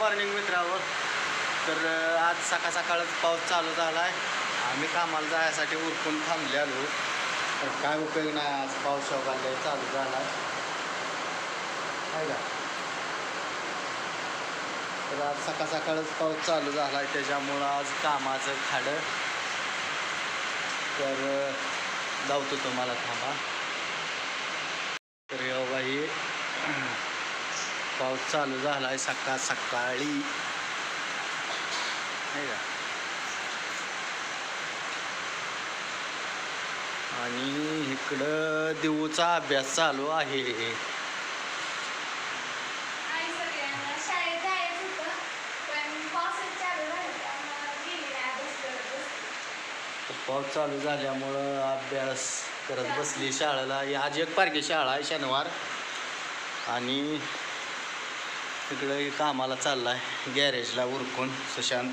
Morning मित्रावर तर आज सकाळ सकाळच पाऊस चालू झाला आहे आम्ही कामाला जायसाठी उरकून थांबले आलो. तर काय उपयोग नाही आज पाऊस शोकाले चालू झाला आहे का? तर आज सकाळ सकाळच पाऊस चालू झाला आहे त्याच्यामुळं आज कामाचं खाडं. तर जाऊ धावतो तुम्हाला थांबा तर हे बाई पाऊस चालू झाला आहे सकाळ सकाळी. नाही का? आणि इकडं देऊचा अभ्यास चालू आहे. पाऊस चालू झाल्यामुळं अभ्यास करत बसली शाळेला. आज एक पारखी शाळा आहे शनिवार. आणि तिकडं हे कामाला चालला आहे गॅरेजला उरकून सुशांत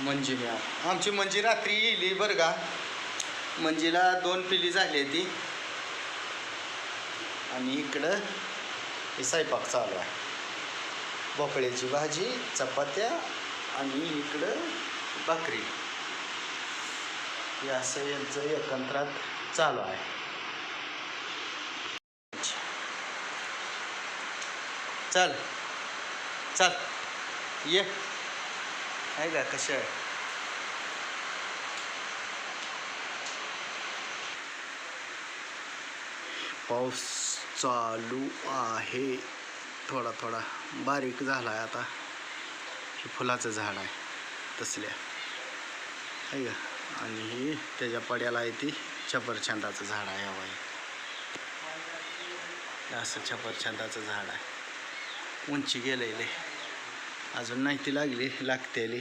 मंजी मी आमची मंजी रात्री येईली बरं का? मंजीला दोन पिली झाली ती आणि इकडं हे स्वयंपाक चालू आहे. भोपळ्याची भाजी चपात्या आणि इकडं भाकरी. हे असं यांचं एकंत्रात चालू आहे. चल. चल. ये. आहे का? कसे आहे? पाऊस चालू आहे. थोडा थोडा. बारीक झाला आहे आता. हे फुलाचं झाड आहे. तसल्या. आहे का? आणि ही त्याच्या पड्याला आहे ती छपरछंदाचं झाड आहे. हवं असं छपरछंदाचं झाड आहे. उंची गेलेले. अजून नाही ती लागली लागतेली.